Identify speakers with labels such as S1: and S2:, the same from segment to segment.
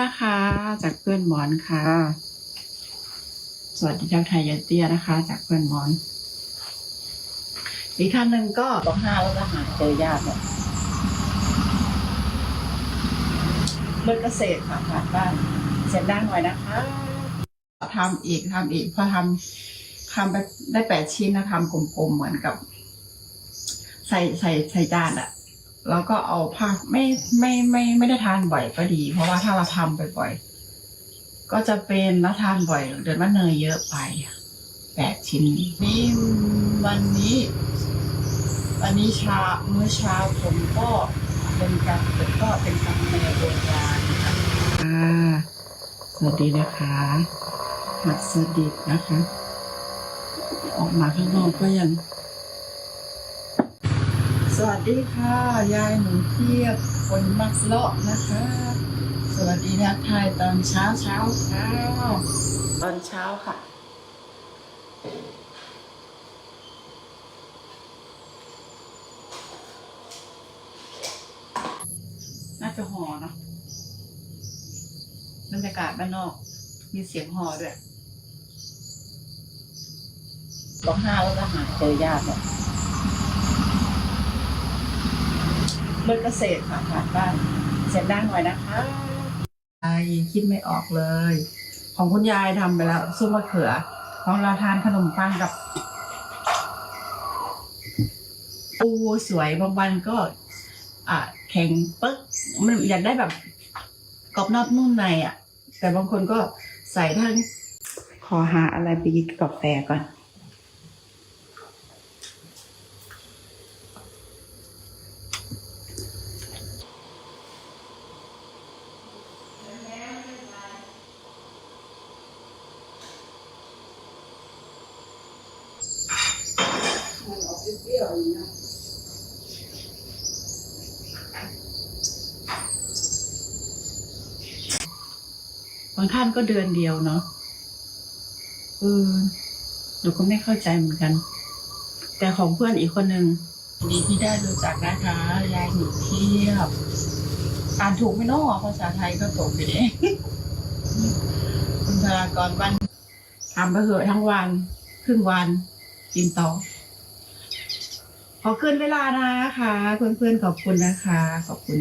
S1: นะคะ จากเพื่อนหมอนค่ะ สวัสดีเจ้าไทยยายเตี้ยนะคะ จากเพื่อนหมอน อีกท่านหนึ่งก็ต้องห้าแล้วก็หาเจอยากเนี่ยเลิกเกษตรค่ะผ่านบ้านเสร็จด้หน่อยนะคะทำอีกทำอีกพอทำทำไปได้แปดชิ้นนะทำกลมๆเหมือนกับ ใส่ใส่ใส่จานอะ แล้วก็เอาผ้าไม่ไม่ไม่ไม่ได้ทานบ่อยก็ดี เพราะว่าถ้าเราทำบ่อยๆก็จะเป็นแล้วทานบ่อย เดือนว่าเนยเยอะไปแปดชิ้นนี่วันนี้ วันนี้เช้ามื้อเช้าผมก็เป็นการก็เป็นกาแฟโบราณค่ะอ่าสวัสดีนะคะหัดสดิบนะคะ ออกมาข้างนอกก็ยัง สวัสดีค่ะ ยายหนูเทียบคนมักเลาะนะคะ สวัสดีนะทายตอนเช้าเช้าเช้าตอนเช้าค่ะ น่าจะห่อเนาะบรรยากาศบ้านนอก มีเสียงห่อด้วยต้องห้าแล้วก็หาเจอยากเนี่ย เลิกเกษตรค่ะผ่านบ้านเสร็จได้หน่อยนะคะยายคิดไม่ออกเลย ของคุณยายทำไปแล้วซุปมะเขือ ของเราทานขนมปังกับปูสวยบางวันก็ อะแข็งปึ๊กมันอยากได้แบบกรอบนอกนุ่มในอะ แต่บางคนก็ใส่ทั้งขอหาอะไรไปกินกับกาแฟก่อน บางท่านก็เดือนเดียวเนาะเออหนูก็ไม่เข้าใจเหมือนกัน แต่ของเพื่อนอีกคนหนึ่งดีที่ได้รู้จักนะคะยายหนูเทียบอ่านถูกไหมเนาะภาษาไทยก็ตกไปเด้คุณพารากรวันทำไปเหอะทั้งวัน ครึ่งวัน กินต่อข อขึ้นเวลานะคะเพื่อนๆขอบคุณนะคะ ขอบคุณ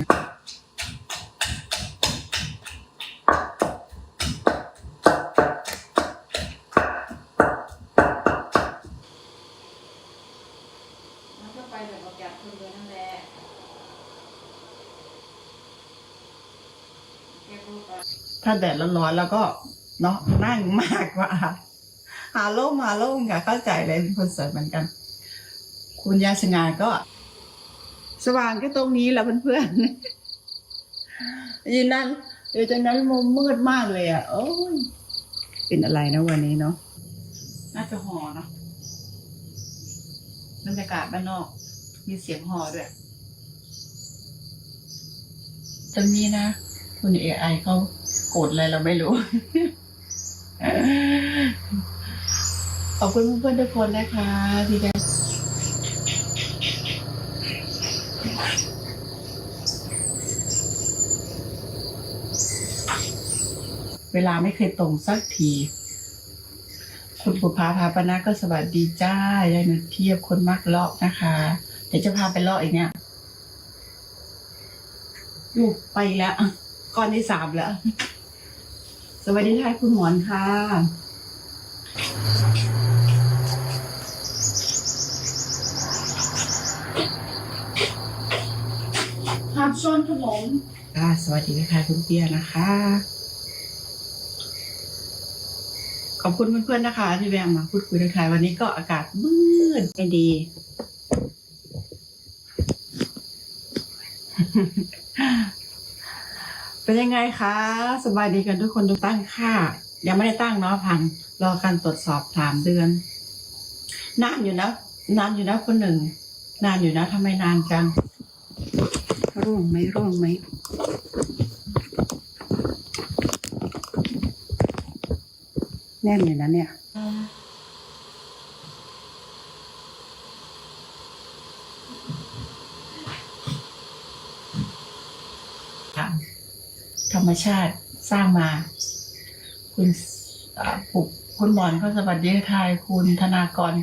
S1: ถ้าแดดร้อนๆแล้วก็เนาะนั่งมากกว่า หาล่มหาล่มค่ะเข้าใจเลยเป็นคนสวยเหมือนกัน คุณยายสง่าก็ สว่างก็ตรงนี้แหละเพื่อนๆยืนนั่นอยู่ตรงนั้นมุมมืดมากเลยอะโอ้ยเป็นอะไรนะวันนี้เนาะน่าจะห่อเนาะบรรยากาศบ้านนอก มีเสียงฮอด้วยตรงนี้นะ คุณเอไอเขาโกรธอะไรเราไม่รู้ ขอบคุณเพื่อนๆทุกคนนะคะที่ได้เวลาไม่เคยตรงสักที คุณปุภาพาปนะก็สวัสดีจ้ายายหนุเทียบคนมักเลาะนะคะ เดี๋ยวจะพาไปเลาะอีกเนี่ยอยู่ไปแล้วอะก้อนที่สามแล้ว สวัสดีค่ะคุณหมอนค่ะห้ามชนขนมค่ะสวัสดีค่ะคุณเปียนะคะ ข อบคุณเพื่อนๆนะคะ ที่แวะมาพูดคุยทักทายวันนี้ก็อากาศมืดไม่ดี เป็นยังไงคะ สบายดีกันทุกคนดูตั้งค่ายังไม่ได้ตั้งเนาะพัน รอการตรวจสอบสามเดือนนานอยู่นะนานอยู่นะคนหนึ่ง นานอยู่นะทำไมนานจังร่วงไหมร่วงไหม แน่นอยู่นะเนี่ย ธรรมชาติสร้างมา คุณเอ่อปุกคุณหมอนก็สวัสดีทายคุณธนากร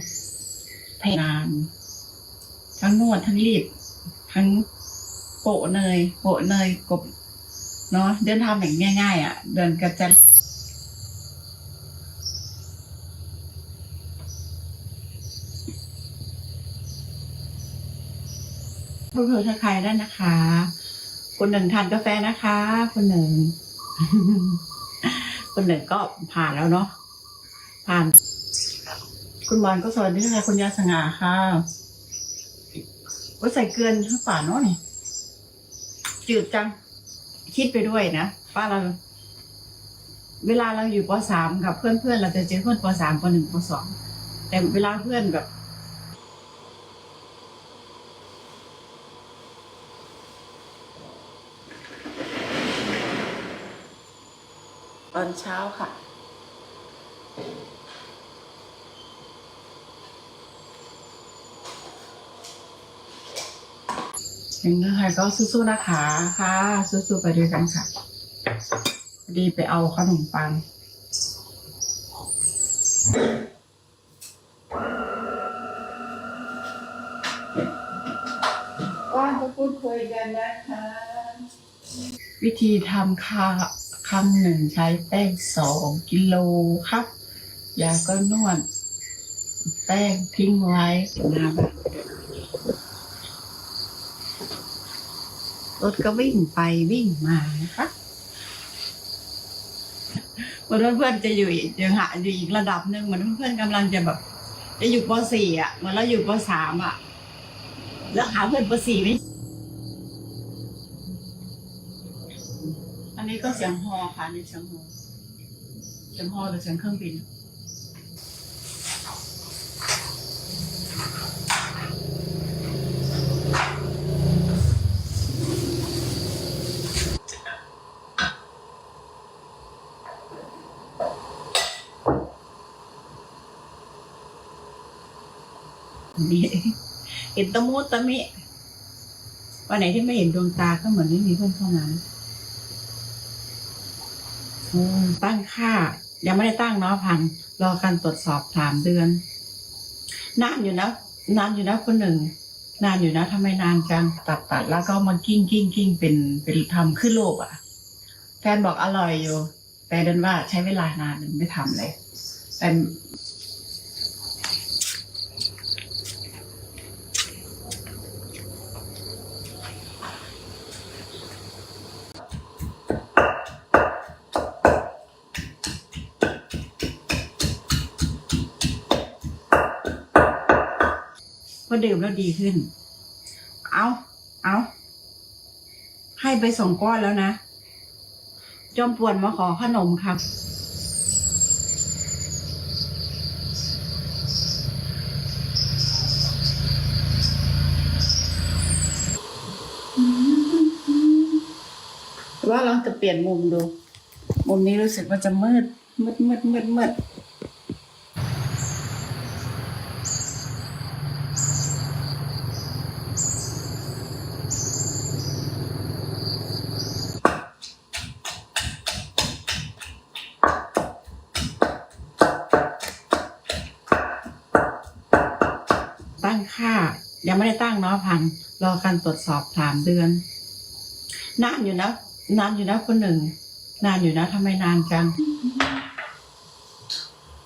S1: เพงาน ทั้งนวดทั้งรีดทั้งโปะเนยโปะเนยกบเนาะเดินทำอย่างง่าย ๆ อะ เดินกระจัน พูดคุยทักทายได้นะคะ คนหนึ่งทานกาแฟนะคะ คนหนึ่ง คนหนึ่งก็ผ่านแล้วเนาะผ่าน คุณบอลก็สวัสดีค่ะคุณยาสง่าค่ะก็ใส่เกลือนข้าวป่าเนาะนี่จืดจัง คิดไปด้วยนะว่าเรา เวลาเราอยู่ปสามกับเพื่อนเพื่อนๆเราจะเจอเพื่อนปสามปหนึ่งปสองแต่เวลาเพื่อนแบบ ตอนเช้าค่ะยังไงก็สู้ๆนะคะค่ะ สู้ๆไปด้วยกันค่ะพอดีไปเอาขนมปังว่าจะพูดคุยกันนะคะ วิธีทำข้าว ครั้งหนึ่งใช้แป้งสองกิโลครับ ยาก็นวด แป้งทิ้งไว้น้ำรถก็วิ่งไปวิ่งมานะคะเหมือนเพื่อนๆจะอยู่อีกยังหาอยู่อีกระดับหนึ่งเหมือนเพื่อนๆกำลังจะแบบ จะอยู่ป .4 อะเหมือนเราอยู่ป .3 อะ แล้วหาเพื่อนป .4 ไม่ นี้ก็เสียงฮอค่ะนี่เสียงฮอเสียงฮอหรือเสียงเครื่องบินนี่เห็นตะมูตะมิวันไหนที่ไม่เห็นดวงตาก็เหมือนไม่มีเพื่อนเข้ามา อืมตั้งค่า ยังไม่ได้ตั้งเนาะพันรอการตรวจสอบสามเดือนนานอยู่นะนานอยู่นะคนหนึ่งนานอยู่นะทำไมนานจังตัดตัดแล้วก็มากิ้งกิ้งกิ้งเป็นเป็นทำขึ้นโลกอะแฟนบอกอร่อยอยู่ แต่เดินว่าใช้เวลานานไม่ทำเลยแต่ อดื่มแล้วดีขึ้น เอาเอาให้ไปสองก้อนแล้วนะ จอมป่วนมาขอขนมครับว่าลองจะเปลี่ยนมุมดู มุมนี้รู้สึกว่าจะมืด มืดมืดมืดมืด ตั้งค่า ยังไม่ได้ตั้งเนาะพันรอการตรวจสอบสามเดือนนานอยู่นะนานอยู่นะคนหนึ่ง นานอยู่นะทำไมนานจัง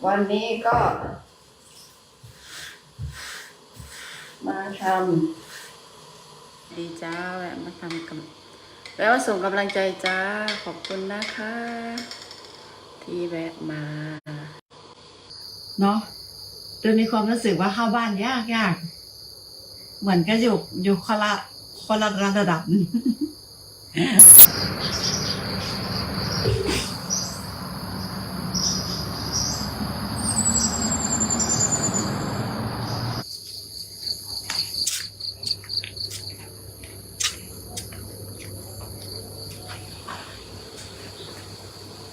S1: วันนี้ก็ มาทำดีจ้าแวะมาทำกับแวะมาส่งกำลังใจจ้า ขอบคุณนะคะ ที่แวะมา เนาะ จนมีความรู้สึกว่าเข้าบ้านยากยากเหมือนก็อยู่อยู่คนละคนละระดับ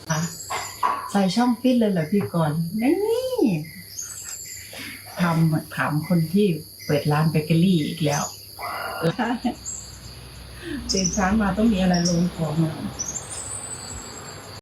S1: ค่ะใส่ช่องฟิตเลยเหรอพี่ก่อนนี่ามถามคนที่เปิดร้านเบเกอรี่อีกแล้วตื่นเช้ามาต้องมีอะไรลงของอะ